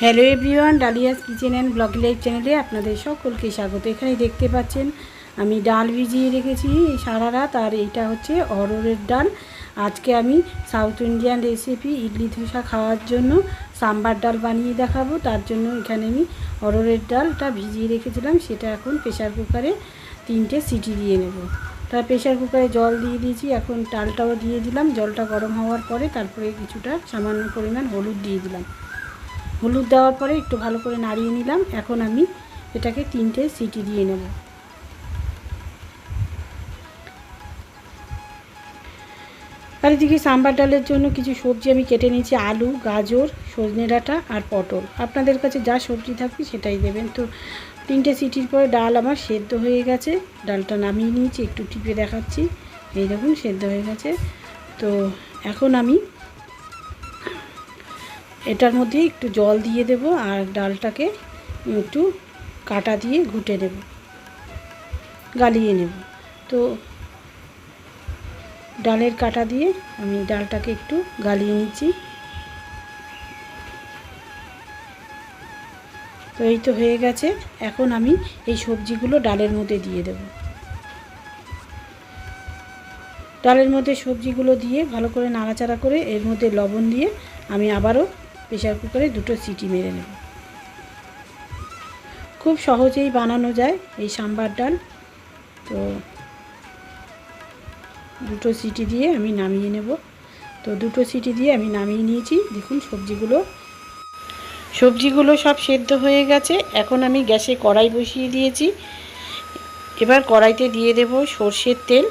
Hello everyone, Dalia's kitchen and blog live চ্যানেলে আপনাদের সকলকে স্বাগত। এখানে দেখতে পাচ্ছেন, আমি ডাল ভিজিয়ে রেখেছি সারা রাত, আর এইটা হচ্ছে অরোরের ডাল। আজকে আমি south Indian recipe, idli dosa খাওয়ার জন্য সাম্বার ডাল বানিয়ে দেখাবো। তার জন্য এখানে আমি অরোরের ডালটা ভিজিয়ে রেখেছিলাম, সেটা এখন প্রেশার কুকারে তিনটে সিটি দিয়ে নেব। তা প্রেশার কুকারে জল দিয়ে দিয়েছি, এখন ডালটাও দিয়ে দিলাম। জলটা গরম হওয়ার পরে তারপরে কিছুটা সামান্য পরিমাণ হলুদ দিয়ে দিলাম। হলুদ দেওয়ার পরে একটু ভালো করে নাড়িয়ে নিলাম। এখন আমি এটাকে তিনটে সিটি দিয়ে নেব। আর এদিকে সাম্বার ডালের জন্য কিছু সবজি আমি কেটে নিয়েছি, আলু, গাজর, সজনে ডাঁটা আর পটল। আপনাদের কাছে যা সবজি থাকবে সেটাই দেবেন। তো তিনটে সিটির পরে ডাল আমার সেদ্ধ হয়ে গেছে। ডালটা নামিয়ে নিয়েছি, একটু টিপে দেখাচ্ছি। এই দেখুন, সেদ্ধ হয়ে গেছে। তো এখন আমি এটার মধ্যে একটু জল দিয়ে দেব আর ডালটাকে একটু কাটা দিয়ে ঘুটে নেব, গালিয়ে নেব। তো ডালের কাটা দিয়ে আমি ডালটাকে একটু গালিয়ে নিচ্ছি। তো এই তো হয়ে গেছে, এখন আমি এই সবজিগুলো ডালের মধ্যে দিয়ে দেব। ডালের মধ্যে সবজিগুলো দিয়ে ভালো করে নাড়াচাড়া করে এর মধ্যে লবণ দিয়ে আমি আবারও প্রেশার কুকারে দুটো সিটি মেরে নেব। খুব সহজেই বানানো যায় এই সাম্বার ডাল। তো দুটো সিটি দিয়ে আমি নামিয়ে নেব। তো দুটো সিটি দিয়ে আমি নামিয়ে নিয়েছি। দেখুন সবজিগুলো। সবজিগুলো সব সেদ্ধ হয়ে গেছে। এখন আমি গ্যাসে কড়াই বসিয়ে দিয়েছি। এবার কড়াইতে দিয়ে দেব সর্ষের তেল।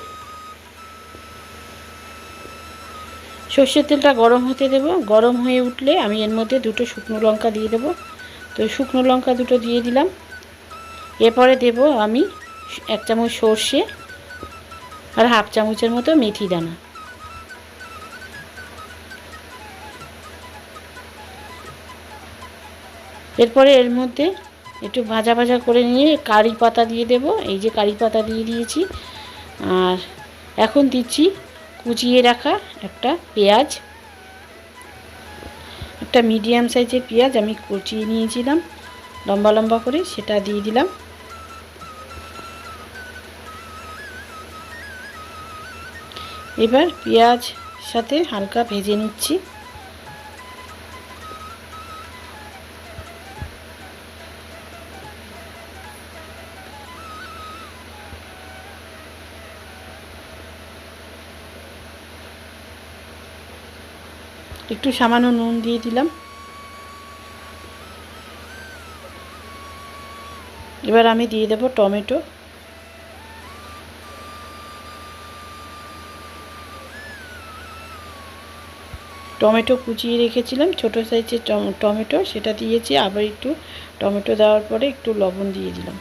সর্ষের তেলটা গরম হতে দেব। গরম হয়ে উঠলে আমি এর মধ্যে দুটো শুকনো লঙ্কা দিয়ে দেব। তো শুকনো লঙ্কা দুটো দিয়ে দিলাম। এরপরে দেব আমি এক চামচ সর্ষে আর হাফ চামচের মতো মেথি দানা। এরপরে এর মধ্যে একটু ভাজা ভাজা করে নিয়ে কারি পাতা দিয়ে দেব। এই যে কারি পাতা দিয়ে দিয়েছি। আর এখন দিচ্ছি কুচিয়ে রাখা একটা পেঁয়াজ। একটা মিডিয়াম সাইজের পেঁয়াজ আমি কুচিয়ে নিয়েছিলাম। লম্বা লম্বা করে সেটা দিয়ে দিলাম। এবার পেঁয়াজ সাথে হালকা ভেজে নিচ্ছি। একটু সামান্য নুন দিয়ে দিলাম। এবার আমি দিয়ে দেব টমেটো। টমেটো কুচিয়ে রেখেছিলাম, ছোটো সাইজের টমেটো, সেটা দিয়েছি। আবার একটু টমেটো দেওয়ার পরে একটু লবণ দিয়ে দিলাম।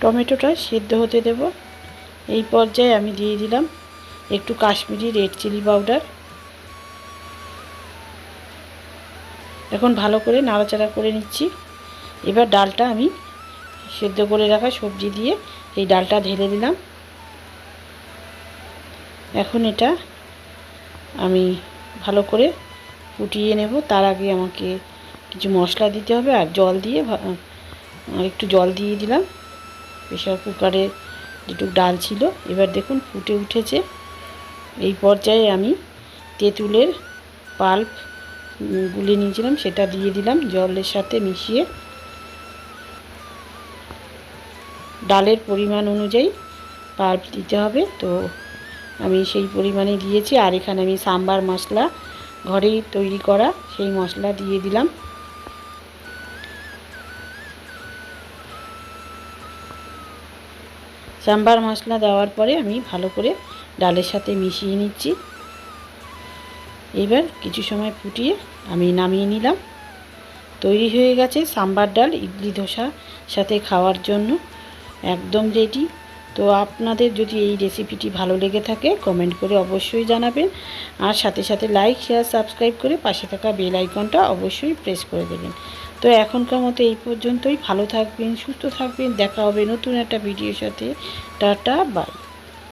টমেটোটা সেদ্ধ হতে দেব। এই পর্যায়ে আমি দিয়ে দিলাম একটু কাশ্মীরি রেড চিলি পাউডার। এখন ভালো করে নাড়াচাড়া করে নিচ্ছি। এবার ডালটা আমি সেদ্ধ করে রাখা সবজি দিয়ে এই ডালটা ঢেলে দিলাম। এখন এটা আমি ভালো করে ফুটিয়ে নেব। তার আগে আমাকে কিছু মশলা দিতে হবে আর জল দিয়ে একটু জল দিয়ে দিলাম। প্রেশার কুকারে যেটুকু ডাল ছিল, এবার দেখুন ফুটে উঠেছে। এই পর্যায়ে আমি তেঁতুলের পাল্প গুলে নিয়েছিলাম, সেটা দিয়ে দিলাম জলের সাথে মিশিয়ে। ডালের পরিমাণ অনুযায়ী পাল্প দিতে হবে, তো আমি সেই পরিমাণে দিয়েছি। আর এখানে আমি সাম্বার মশলা ঘরেই তৈরি করা, সেই মশলা দিয়ে দিলাম। সাম্বার মশলা দেওয়ার পরে আমি ভালো করে ডালের সাথে মিশিয়ে নিচ্ছি। এবার কিছু সময় ফুটিয়ে আমি নামিয়ে নিলাম। তৈরি হয়ে গেছে সাম্বার ডাল, ইডলি ধোসার সাথে খাওয়ার জন্য একদম রেডি তো আপনাদের যদি এই রেসিপিটি ভালো লেগে থাকে কমেন্ট করে অবশ্যই জানাবেন। আর সাথে সাথে লাইক শেয়ার সাবস্ক্রাইব করে পাশে থাকা বেল আইকনটা অবশ্যই প্রেস করে দেবেন। তো এখনকার মতো এই পর্যন্তই। ভালো থাকবেন, সুস্থ থাকবেন। দেখা হবে নতুন একটা ভিডিওর সাথে। Tata bye